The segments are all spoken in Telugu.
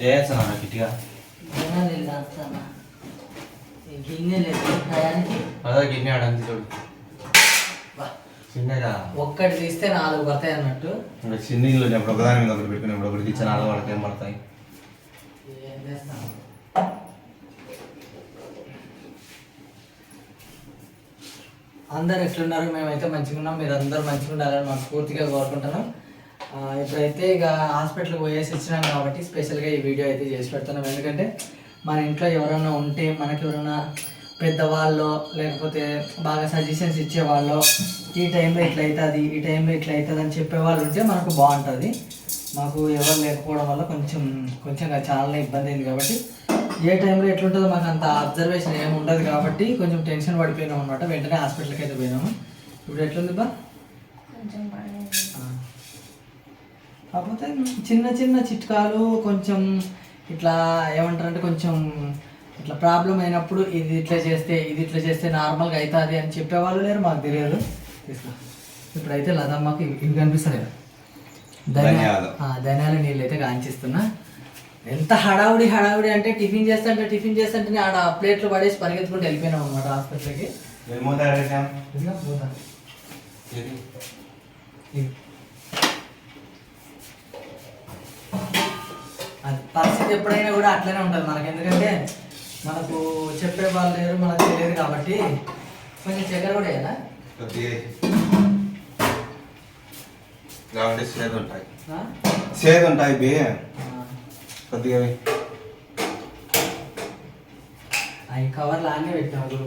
లేసనా గట్టిగా అదే గిన్నె ఆడంది చూడు. చిన్నగా ఒక్కటి తీస్తే నాలుగు పడతాయి అన్నట్టు. చిన్న ఇల్లు ఉన్నప్పుడు ఒకదాని మీద ఒకటి పెట్టుకుని ఒకటి ఇచ్చి నాలుగు పడతాయి ఏం పడతాయి? అందరు ఎట్లున్నారు? మేమైతే మంచిగా ఉన్నాం మీరు అందరూ మంచిగా ఉండాలని మనం మనస్ఫూర్తిగా కోరుకుంటున్నాం. ఇప్పుడైతే ఇక హాస్పిటల్కి పోయేసి ఇచ్చినాం కాబట్టి స్పెషల్గా ఈ వీడియో అయితే చేసి పెడుతున్నాం. ఎందుకంటే మన ఇంట్లో ఎవరైనా ఉంటే మనకి ఎవరైనా పెద్దవాళ్ళు లేకపోతే బాగా సజెషన్స్ ఇచ్చేవాళ్ళు ఈ టైంలో ఇట్లా అవుతుంది ఈ టైంలో ఇట్లా అవుతుంది అని చెప్పేవాళ్ళు ఉంటే మనకు బాగుంటుంది. మాకు ఎవరు లేకపోవడం వల్ల కొంచెం కొంచెం చాలా ఇబ్బంది అయింది కాబట్టి ఏ టైంలో ఎట్లుంటుందో మాకు అంత అబ్జర్వేషన్ ఏమి ఉండదు కాబట్టి కొంచెం టెన్షన్ పడిపోయినాం అనమాట వెంటనే హాస్పిటల్కి అయితే పోయినాము. ఇప్పుడు ఎట్లుంది బా? కొంచెం కాకపోతే చిన్న చిన్న చిట్కాలు కొంచెం ఇట్లా ఏమంటారంటే కొంచెం ఇట్లా ప్రాబ్లం అయినప్పుడు ఇది ఇట్లా చేస్తే ఇది ఇట్లా చేస్తే నార్మల్గా అవుతుంది అని చెప్పేవాళ్ళు లేరు మాకు తెలియదు. తీసుకో. ఇప్పుడైతే లతమ్మకి ఇవి ఇవి కనిపిస్తాయి ధనియాల. నీళ్ళు అయితే కాంచిస్తున్నా. ఎంత హడావుడి హడావుడి అంటే టిఫిన్ చేస్తుంటే టిఫిన్ చేస్తుంటే ఆడ ప్లేట్లు పడేసి పరిగెత్తుకుంటూ వెళ్ళిపోయినాం అనమాట హాస్పిటల్కి ఏమో తయారు చేసాం ఇదిగో పోతా. ఇది. అది పరిస్థితి ఎప్పుడైనా కూడా అట్లనే ఉంటుంది మనకి. ఎందుకంటే మనకు చెప్పే వాళ్ళు లేరు మనకు తెలియదు కాబట్టి కొంచెం చక్కెర కూడా వేయాలా? కొద్దిగా కాబట్టి సేదు ఉంటాయి. ఆ? సేదు ఉంటాయి బే. ఆ. కొద్దిగా. అవి కవర్లు అన్నీ పెట్టినావు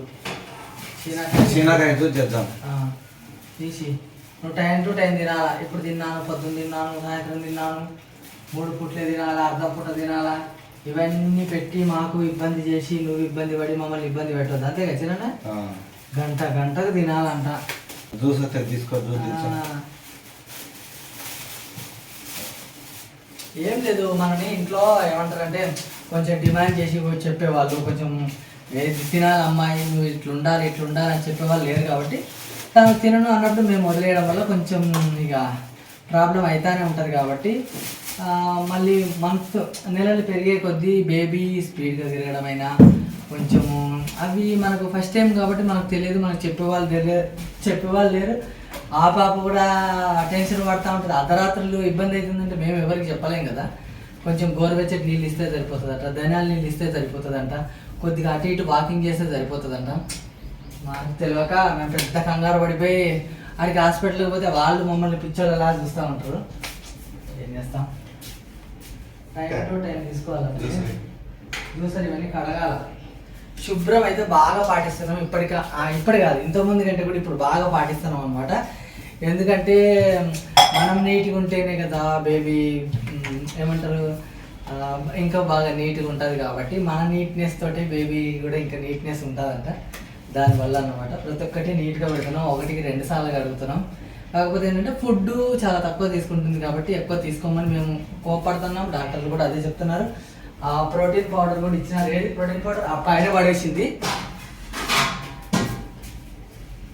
చిన్నకాయ చూసి చేద్దాం. తీసి. నువ్వు టైం టు టైం తినాలా? ఇప్పుడు తిన్నాను పొద్దున్న తిన్నాను సాయంత్రం తిన్నాను. మూడు పూట్లే తినాలా అర్ధ పూట తినాలా? ఇవన్నీ పెట్టి మాకు ఇబ్బంది చేసి నువ్వు ఇబ్బంది పడి మమ్మల్ని ఇబ్బంది పెట్టొద్దు. అంతే కదా. గంట గంటకు తినాలంట. జ్యూస్ వస్తే తీసుకో జ్యూస్. ఏం లేదు మనని ఇంట్లో ఏమంటారంటే కొంచెం డిమాండ్ చేసి చెప్పేవాళ్ళు. కొంచెం ఏది తినాలి అమ్మాయి నువ్వు ఇట్లా ఉండాలి ఇట్లా ఉండాలి అని చెప్పేవాళ్ళు లేరు కాబట్టి తను తినను అన్నప్పుడు మేము వదిలేయడం వల్ల కొంచెం ఇక ప్రాబ్లం అవుతానే ఉంటుంది కాబట్టి మళ్ళీ మంత్ నెలలు పెరిగే కొద్దీ బేబీ స్పీడ్గా తిరగడమైనా కొంచెము అవి మనకు ఫస్ట్ టైం కాబట్టి మనకు తెలియదు మనకు చెప్పేవాళ్ళు తెలియదు చెప్పేవాళ్ళు లేరు. ఆ పాప కూడా టెన్షన్ పడుతూ ఉంటుంది. అర్ధరాత్రులు ఇబ్బంది అవుతుందంటే మేము ఎవరికి చెప్పలేం కదా. కొంచెం గోరువెచ్చటి నీళ్ళు ఇస్తే సరిపోతుందంట ధనియాల నీళ్ళు ఇస్తే సరిపోతుందంట కొద్దిగా అటు ఇటు వాకింగ్ చేస్తే సరిపోతుందంట. మాకు తెలియక మేము పెద్ద కంగారు పడిపోయి ఆడికి హాస్పిటల్కి పోతే వాళ్ళు మమ్మల్ని పిచ్చోళ్ళలా చూస్తూ ఉంటారు. ఏం చేస్తాం? టైం టు టైం తీసుకోవాలంటే జ్యూస్. జ్యూసర్ ఇవన్నీ కడగాల శుభ్రం అయితే బాగా పాటిస్తున్నాం ఇప్పటికా ఇప్పటి కాదు ఇంతకుముందు కంటే కూడా ఇప్పుడు బాగా పాటిస్తున్నాం అనమాట ఎందుకంటే మనం నీట్గా ఉంటేనే కదా బేబీ ఏమంటారు ఇంకా బాగా నీట్గా ఉంటుంది కాబట్టి మన నీట్నెస్ తోటి బేబీ కూడా ఇంకా నీట్నెస్ ఉంటుందంట. దానివల్ల అన్నమాట ప్రతి ఒక్కటి నీట్గా పెడుతున్నాం ఒకటికి రెండు సార్లు కడుగుతున్నాం. కాకపోతే ఏంటంటే ఫుడ్ చాలా తక్కువ తీసుకుంటుంది కాబట్టి ఎక్కువ తీసుకోమని మేము కోపడుతున్నాం. డాక్టర్లు కూడా అదే చెప్తున్నారు. ఆ ప్రోటీన్ పౌడర్ కూడా ఇచ్చినారు ఏది ప్రోటీన్ పౌడర్ ఆ పైన పడేసింది.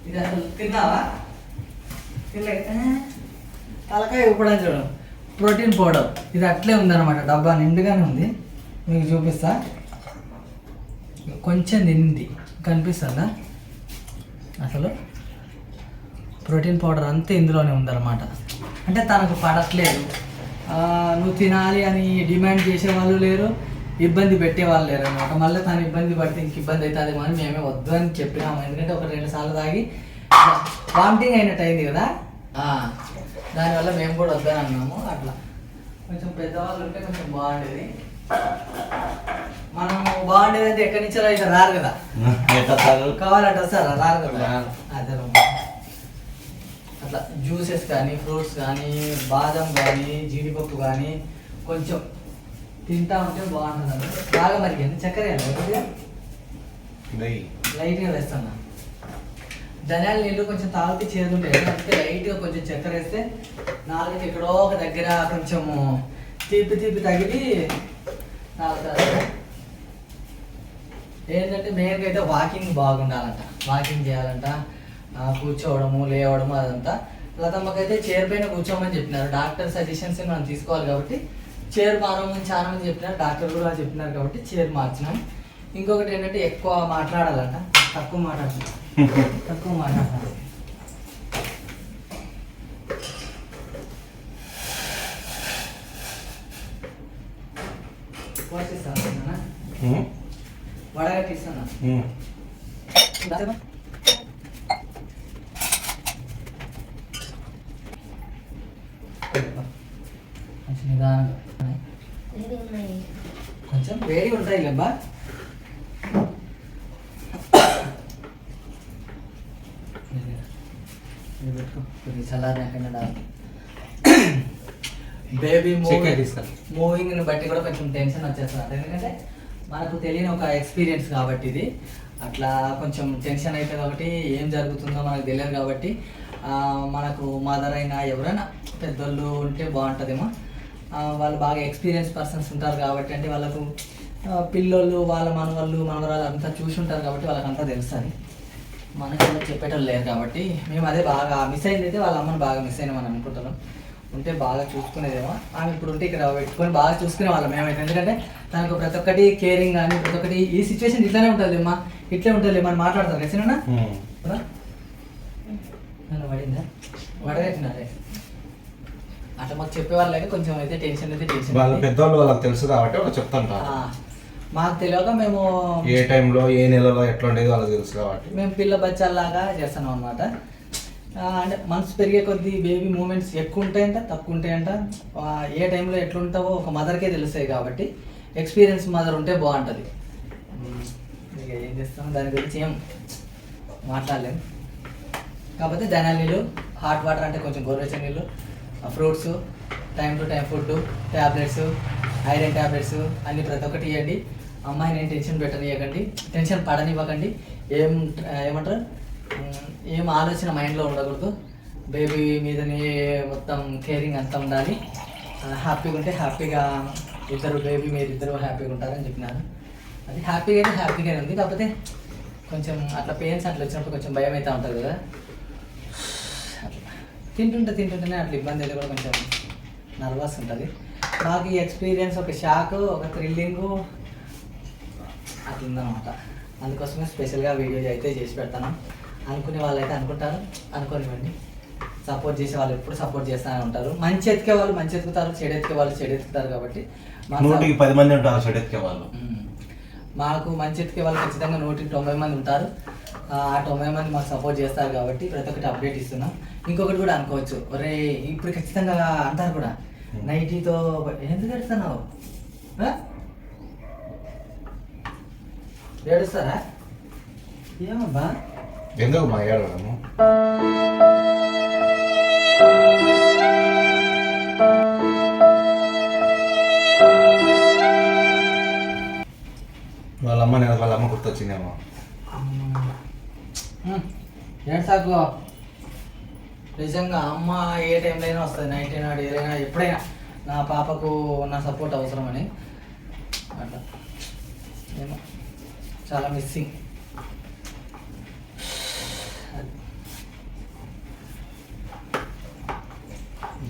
ఇది అసలు తిన్నావా? తినలే. తలకాయ ఇవ్వడం చూడడం ప్రోటీన్ పౌడర్. ఇది అట్లే ఉందన్నమాట డబ్బా నిండుగానే ఉంది. మీకు చూపిస్తా. కొంచెం నిండి కనిపిస్తుందా? అసలు ప్రోటీన్ పౌడర్ అంతా ఇందులోనే ఉందన్నమాట. అంటే తనకు పడట్లేదు. నువ్వు తినాలి అని డిమాండ్ చేసే వాళ్ళు లేరు ఇబ్బంది పెట్టే వాళ్ళు లేరు అనమాట మళ్ళీ తను ఇబ్బంది పడితే ఇంక ఇబ్బంది అవుతుంది అని మేమే వద్దు అని చెప్పినాము. ఎందుకంటే ఒక రెండు సార్లు తాగి వామిటింగ్ అయినట్టు అయింది కదా. దానివల్ల మేము కూడా వద్దని అన్నాము. అట్లా. కొంచెం పెద్దవాళ్ళు ఉంటే కొంచెం బాగుండేది. మనం బాగుండేది అంటే ఎక్కడి నుంచో అయితే రారు కదా? కావాలంటే వస్తారా? రారు కదా. అదే అట్లా జ్యూసెస్ కానీ ఫ్రూట్స్ కానీ బాదం కానీ జీడిపప్పు కానీ కొంచెం తింటా ఉంటే బాగుంటుంది. బాగా మరి ఎంత చక్కెర. లైట్గా వేస్తాను? ధనియాల నీళ్ళు కొంచెం తాగితే చేదుంటాయి అందుకే లైట్గా కొంచెం చక్కెర వేస్తే నాలుగు ఎక్కడో ఒక దగ్గర కొంచెము తీపి తీపి తగిలి తాగుతారు. ఏంటంటే మెయిన్గా అయితే వాకింగ్ బాగుండాలంట. వాకింగ్ చేయాలంట. కూర్చోవడము లేవడము అదంతా. లతమ్మకైతే చైర్ పైన కూర్చోమని చెప్పినారు. డాక్టర్ సజెషన్స్ మనం తీసుకోవాలి కాబట్టి చైర్ మారమని చాలా మంది చెప్పినారు. డాక్టర్ కూడా చెప్పినారు కాబట్టి చైర్ మార్చినాం. ఇంకొకటి ఏంటంటే ఎక్కువ మాట్లాడాలంట. తక్కువ మాట్లాడుతుంది తక్కువ మాట్లాడాలి పోషిస్తాను కొంచెం నిదానంగా కొంచెం వేడి ఉంటాయి లేబ్బా. బేబీ. మూవింగ్ని బట్టి కూడా కొంచెం టెన్షన్ వచ్చేస్తుంది. ఎందుకంటే మనకు తెలియని ఒక ఎక్స్పీరియన్స్ కాబట్టి ఇది. అట్లా కొంచెం టెన్షన్ అవుతుంది కాబట్టి ఏం జరుగుతుందో మనకు తెలియదు కాబట్టి మనకు మదర్ అయినా ఎవరైనా పెద్దోళ్ళు ఉంటే బాగుంటుందేమో. వాళ్ళు బాగా ఎక్స్పీరియన్స్ పర్సన్స్ ఉంటారు కాబట్టి అంటే వాళ్ళకు పిల్లోళ్ళు వాళ్ళ మనవాళ్ళు మనవరాలు అంతా చూసి ఉంటారు కాబట్టి వాళ్ళకి అంతా తెలుస్తుంది. మనకి చెప్పేటోళ్ళు లేరు కాబట్టి మేము అదే బాగా మిస్ అయింది అయితే వాళ్ళ అమ్మని బాగా మిస్ అయినామని అనుకుంటున్నాం. ఉంటే బాగా చూసుకునేదేమో. ఆమె ఇప్పుడు ఉంటే ఇక్కడ పెట్టుకొని బాగా చూసుకునే వాళ్ళం మేమైతే. ఎందుకంటే తనకు ప్రతి ఒక్కటి కేరింగ్ కానీ ప్రతి ఒక్కటి ఈ సిచ్యువేషన్ ఇట్లానే ఉంటుంది అమ్మా ఇట్లే ఉంటుంది మనం మాట్లాడతారు కదా. నన్ను పడిందా? వడగట్టినారే అట్లా మాకు చెప్పేవాళ్ళు లేక కొంచెం అయితే టెన్షన్ అయితే టెన్షన్ వాళ్ళ. పెద్దవాళ్ళు వాళ్ళకి తెలుసు కాబట్టి వాళ్ళు చెప్తాంటారు ఆ, మాకు తెలియక మేము ఏ టైంలో ఏ నెలలో ఎట్లా ఉండేది వాళ్ళకి తెలుసు కాబట్టి. మేము పిల్ల బచ్చాలాగా చేస్తున్నాం అనమాట అంటే మనసు పెరిగే కొద్దీ బేబీ మూమెంట్స్ ఎక్కువ ఉంటాయంట తక్కువ ఉంటాయంట. ఏ టైంలో ఎట్లుంటావో ఒక మదర్కే తెలుస్తాయి కాబట్టి ఎక్స్పీరియన్స్ మదర్ ఉంటే బాగుంటుంది. ఇక ఏం చేస్తాం? దాని గురించి ఏం మాట్లాడలేం. కాకపోతే ధనాల నీళ్ళు హాట్ వాటర్ అంటే కొంచెం గోరువెచ్చని నీళ్ళు fruits time to time food tablets iron tablets అన్ని ప్రతి ఒక్కటి ఇవ్వండి అమ్మాయిని ఏం టెన్షన్ పెట్టనివ్వకండి టెన్షన్ పడనివ్వకండి. ఏం ఏమంటారు? ఏం ఆలోచన మైండ్లో ఉండకూడదు. బేబీ మీదనే మొత్తం కేరింగ్ అంతా ఉండాలి. హ్యాపీగా ఉంటే హ్యాపీగా ఇద్దరు బేబీ మీరు ఇద్దరు హ్యాపీగా ఉంటారని చెప్పినారు. అది హ్యాపీగా అయితే హ్యాపీగానే ఉంది. కాకపోతే కొంచెం అట్లా పెయిన్స్ అట్లా వచ్చినప్పుడు కొంచెం భయం అయితే ఉంటుంది కదా. తింటుంటే తింటుంటేనే అట్లా ఇబ్బంది అయితే కూడా కొంచెం నర్వస్ ఉంటుంది. నాకు ఈ ఎక్స్పీరియన్స్ ఒక షాక్ ఒక థ్రిల్లింగ్ అట్లా ఉందన్నమాట అందుకోసమే స్పెషల్గా వీడియో అయితే చేసి పెడతాను. అనుకునే వాళ్ళు అయితే అనుకుంటారు అనుకోనివ్వండి. సపోర్ట్ చేసే వాళ్ళు ఎప్పుడు సపోర్ట్ చేస్తూనే ఉంటారు. మంచి ఎతికే వాళ్ళు మంచి ఎత్తుకుతారు చెడు ఎతికే వాళ్ళు చెడు ఎత్తుకుతారు కాబట్టి నూటికి పది మంది ఉంటారు చెడెత్తికే వాళ్ళు. మ్మ్. మాకు మంచి ఎత్తుకే వాళ్ళు ఖచ్చితంగా నూటికి తొంభై మంది ఉంటారు. ఆ తొంభై మంది మాకు సపోర్ట్ చేస్తారు కాబట్టి ప్రతి ఒక్కటి అప్డేట్ ఇస్తున్నాం. ఇంకొకటి కూడా అనుకోవచ్చు. ఒరే ఇప్పుడు ఖచ్చితంగా అంటారు కూడా. నైటీతో ఎందుకు ఎడుతున్నావు? ఏడుస్తారా? ఏమబ్బా? ఎందుకు మా ఏడవడము? వాళ్ళ అమ్మ నేను వాళ్ళ అమ్మ. గుర్తొచ్చిందేమో ఏడ్సాకు నిజంగా అమ్మ ఏ టైంలో అయినా వస్తుంది నైట్ అయినా అయినా ఎప్పుడైనా నా పాపకు నా సపోర్ట్ అవసరమని. అట్లా. ఏమో. చాలా మిస్సింగ్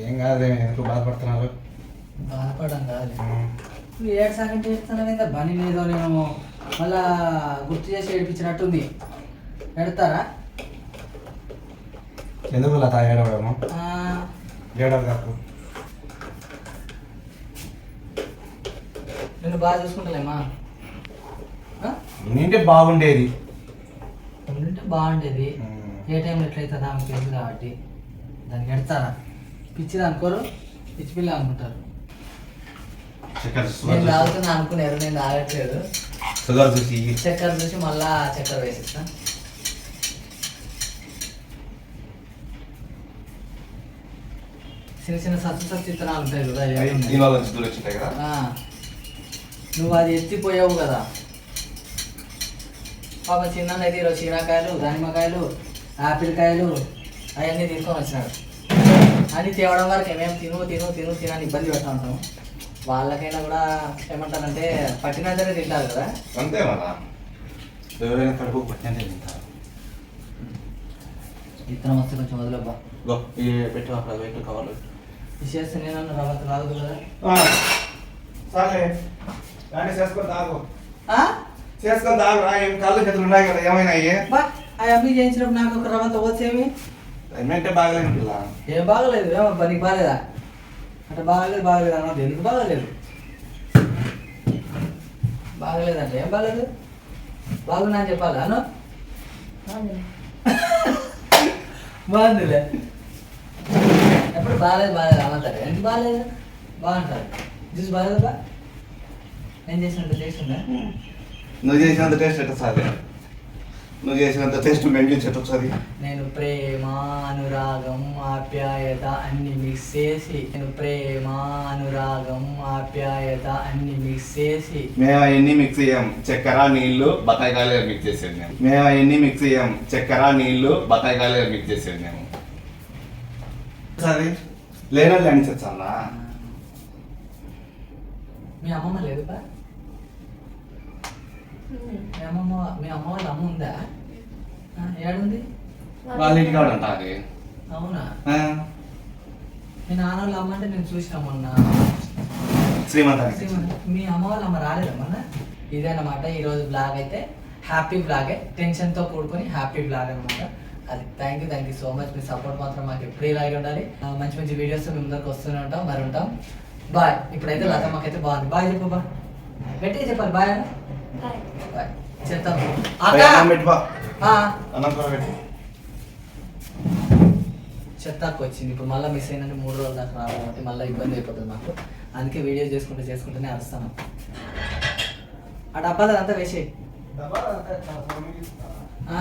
ఏం కాదు ఎందుకు బాధపడుతున్నారు? బాధపడడం కాదు. నువ్వు ఏడ్సాకంటే ఏడుస్తాను కదా బని లేదో నేను మళ్ళా గుర్తు చేసి ఏడిపించినట్టుంది. ఎడతారా ఎందుకు లత ఏడవడము ఏడవ కాకు నిన్ను బాగా చూసుకుంటలేమా? ఉంటే బాగుండేది. ఉంటే బాగుండేది. ఏ టైంలో ఎట్లయితే ఆమెకు తెలుసు కాబట్టి దానికి ఎడతారా? పిచ్చిది అనుకోరు పిచ్చి పిల్ల అనుకుంటారు. చక్కెర నేను తాగుతున్నా అనుకున్నారు నేను తాగట్లేదు. షుగర్ చూసి. చక్కెర చూసి మళ్ళా చక్కెర వేసిస్తా. చిన్న చిన్న సత్తు సత్తు విత్తనాలు ఉంటాయి కదా ఏవి ఉన్నాయి? దీనివల్ల నుంచి దూరం వచ్చింటాయి కదా? ఆ. నువ్వు అది ఎత్తిపోయావు కదా. పాప చిన్న అయితే ఈరోజు చీనకాయలు దానిమ్మకాయలు ఆపిల్ కాయలు అవన్నీ తీసుకొని వచ్చినాడు అని తేవడం వరకు ఏమేమి తిను తిను తిను తినని ఇబ్బంది పెడతా ఉంటాము వాళ్ళకైనా కూడా ఏమంటారంటే పట్టినంతనే తింటారు కదా. అంతే మళ్ళా ఎవరైనా కడుపు పట్టినంతే తింటారు. విత్తనం వస్తే కొంచెం వదిలేబ్బా. గో ఈ పెట్టు అక్కడ పెట్టు కవర్లు విశేషం నేను రవ్వత రాదు కదా సాలే కానీ చేసుకొని తాగు. ఆ? చేసుకొని తాగురా ఏం కాళ్ళు చేతులు ఉన్నాయి కదా ఆ అమ్మి చేయించినప్పుడు నాకు ఒక రవ్వంత వచ్చేమి ఏమంటే బాగలేని పిల్ల. ఏం బాగలేదు ఏమబ్బా నీకు బాగలేదా అంటే బాగలేదు బాగలేదు అన్నది ఎందుకు బాగలేదు? బాగలేదు అంటే ఏం బాగలేదు? బాగున్నా అని చెప్పాలా అను? బాగుంది. బాగుందిలే. ఎప్పుడు బాగాలేదు బాగాలేదు అమ్మంటారు. ఎందుకు బాగాలేదు? బాగుంటారు జ్యూస్ బాగాలేదు బా? నేను చేసినట్టు టేస్ట్ ఉందా? నువ్వు చేసినంత టేస్ట్ ఎట్ట వస్తుంది నువ్వు చేసినంత టేస్ట్ చేసి ఎట్ట వస్తుంది? నేను ప్రేమ అనురాగం ఆప్యాయత అన్ని మిక్స్ చేసి నేను ప్రేమ అనురాగం ఆప్యాయత అన్ని మిక్స్ చేసి. మేము అవన్నీ మిక్స్ చేయం? చక్కెర నీళ్ళు బత్తాయికాయలు మిక్స్ చేసేది మేము. మేము అవన్నీ మిక్స్ చేయం? చక్కెర నీళ్ళు బత్తాయికాయలు మిక్స్ చేసేది మేము. సరే. లేనోళ్ళు అని చెప్తానా మీ అమ్మమ్మ లేదు బా. మీ అమ్మమ్మ మీ అమ్మ వాళ్ళ అమ్మ ఉందా? ఆ, ఏడుంది? వాళ్ళ ఇంటికి ఆవిడ ఉంటుంది అవునా? మీ నాన్న వాళ్ళ అమ్మ అంటే నేను చూసిన మొన్న. శ్రీమంతానికి. మీ అమ్మ వాళ్ళ అమ్మ రాలేదా మొన్న? ఇదేనమాట ఈరోజు బ్లాగ్ అయితే హ్యాపీ బ్లాగే టెన్షన్తో కూడుకొని హ్యాపీ బ్లాగ్ అనమాట అది thank you thank you so much me support మాత్రం మాకు ఎప్పుడు ఇలాగే ఉండాలి. మంచి మంచి వీడియోస్ మీ ముందరికి వస్తూనే ఉంటాం మరి ఉంటాం. బాయ్ ఇప్పుడైతే లతమ్మకైతే బాగుంది. బాయ్ చెప్పు బా గట్టిగా చెప్పాలి. బాయ్ అన్న బాయ్. చెప్తాం పెట్టు. చెత్తాకు వచ్చింది. ఇప్పుడు మళ్ళీ మిస్ అయిందంటే మూడు రోజుల దాకా రావాలి కాబట్టి మళ్ళీ ఇబ్బంది అయిపోతుంది మాకు. అందుకే వీడియో చేసుకుంటూ చేసుకుంటూనే అరుస్తాను ఆ డబ్బాలు వేసేయి. అంతా ఆ,